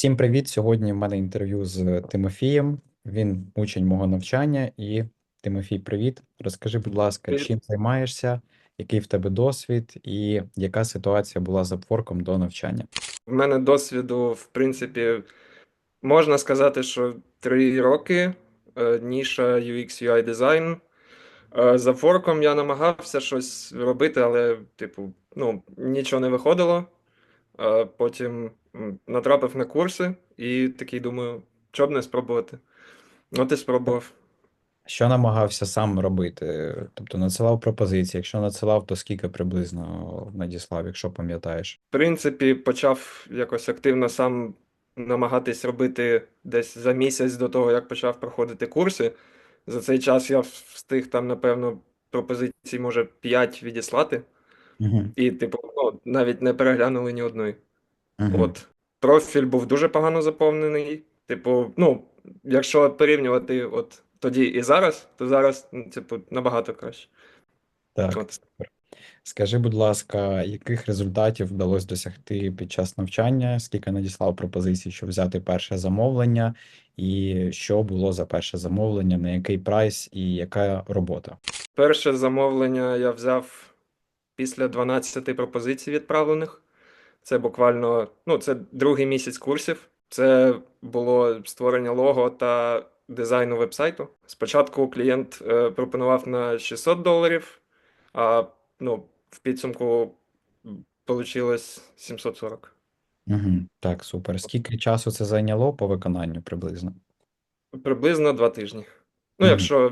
Всім привіт! Сьогодні в мене інтерв'ю з Тимофієм. Він учень мого навчання. І Тимофій, привіт. Розкажи, будь ласка, Привіт. чим займаєшся, який в тебе досвід, і яка ситуація була з Upwork до навчання? В мене досвіду, в принципі, можна сказати, що три роки. Е, Ніша UX UI дизайн. Е, За форком я намагався щось робити, але, типу, ну, нічого не виходило. Е, Потім натрапив на курси і такий думаю, що б не спробувати. От і спробував. Що намагався сам робити? Тобто надсилав пропозиції. Якщо надсилав, то скільки приблизно надіслав, якщо пам'ятаєш? В принципі, почав якось активно сам намагатись робити десь за місяць до того, як почав проходити курси. За цей час я встиг там, напевно, пропозицій, може, 5 відіслати, Угу. і, типу, ну, навіть не переглянули ні одної. Угу. От. Профіль був дуже погано заповнений. Типу, ну, якщо порівнювати от тоді і зараз, то зараз, ну, типу, набагато краще. Так, От. Скажи, будь ласка, яких результатів вдалося досягти під час навчання? Скільки надіслав пропозицій, щоб взяти перше замовлення, і що було за перше замовлення, на який прайс і яка робота? Перше замовлення я взяв після 12 пропозицій відправлених. Це буквально, ну, це другий місяць курсів. Це було створення лого та дизайну вебсайту. Спочатку клієнт е, пропонував на 600 доларів, а ну, в підсумку вийшло 740. Угу. Так, супер. Скільки часу це зайняло по виконанню приблизно? Приблизно два тижні. Ну, Мгм. якщо,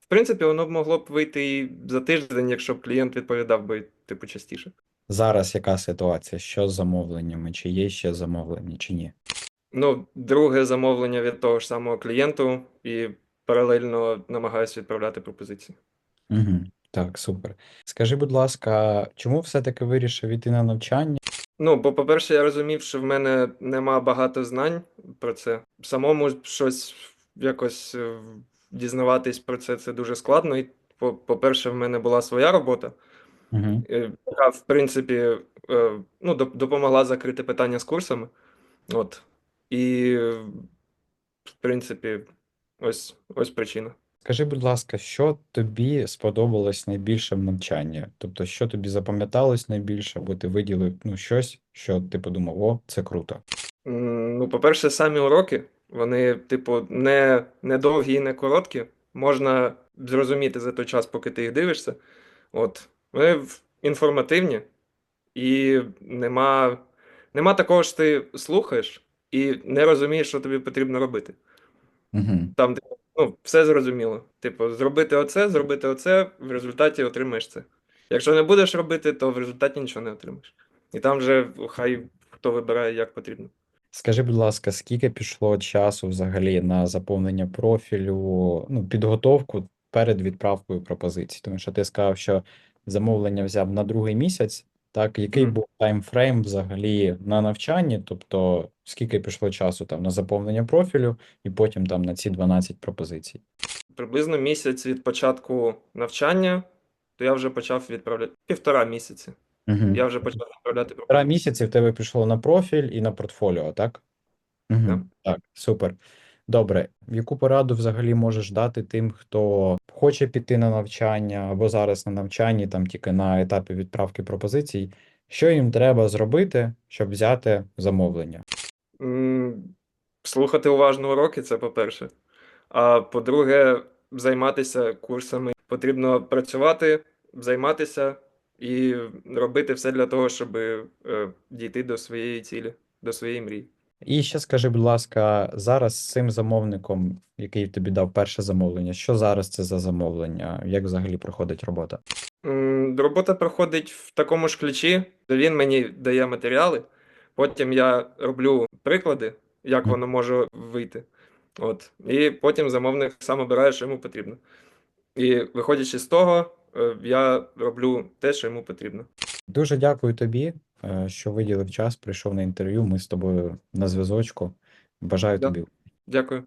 в принципі, воно б могло б вийти і за тиждень, якщо б клієнт відповідав би, типу, частіше. Зараз яка ситуація? Що з замовленнями? Чи є ще замовлення, чи ні? Ну, друге замовлення від того ж самого клієнту, і паралельно намагаюся відправляти пропозиції. Угу. Так, супер. Скажи, будь ласка, чому все-таки вирішив іти на навчання? Ну, бо, по-перше, я розумів, що в мене нема багато знань про це. Самому щось якось е, дізнаватись про це це дуже складно. І, по-перше, в мене була своя робота, Угу. яка, в принципі, е, ну, допомогла закрити питання з курсами. От. І, в принципі, ось, ось причина. Скажи, будь ласка, що тобі сподобалось найбільше в навчанні? Тобто, що тобі запам'яталось найбільше, або ти виділив ну, щось, що ти подумав, о, це круто. Ну, по-перше, самі уроки, вони, типу, не, не довгі і не короткі. Можна зрозуміти за той час, поки ти їх дивишся. От. Вони інформативні, і нема, нема такого, що ти слухаєш і не розумієш, що тобі потрібно робити. Угу. Там, ну, все зрозуміло. Типу, зробити оце, зробити оце, в результаті отримаєш це. Якщо не будеш робити, то в результаті нічого не отримаєш. І там вже хай хто вибирає, як потрібно. Скажи, будь ласка, скільки пішло часу взагалі на заповнення профілю, ну, підготовку перед відправкою пропозицій? Тому що ти сказав, що замовлення взяв на другий місяць. Так, який був таймфрейм взагалі на навчанні? Тобто, скільки пішло часу там на заповнення профілю, і потім там на ці 12 пропозицій? Приблизно місяць від початку навчання, то я вже почав відправляти півтора місяці. Угу. Я вже почав відправляти Півтора місяці в тебе пішло на профіль і на портфоліо, так? Угу. Так. Так, супер. Добре. Яку пораду взагалі можеш дати тим, хто хоче піти на навчання або зараз на навчанні, там тільки на етапі відправки пропозицій? Що їм треба зробити, щоб взяти замовлення? Слухати уважно уроки, це по-перше. А по-друге, займатися курсами. Потрібно працювати, займатися і робити все для того, щоб е, дійти до своєї цілі, до своєї мрії. І ще скажи, будь ласка, зараз з цим замовником, який тобі дав перше замовлення, що зараз це за замовлення? Як взагалі проходить робота? М, Робота проходить в такому ж ключі. Він мені дає матеріали, потім я роблю приклади, як Мгм. воно може вийти. От. І потім замовник сам обирає, що йому потрібно. І виходячи з того, е, я роблю те, що йому потрібно. Дуже дякую тобі, що виділив час, прийшов на інтерв'ю. Ми з тобою на зв'язочку. Бажаю Да. тобі. Дякую.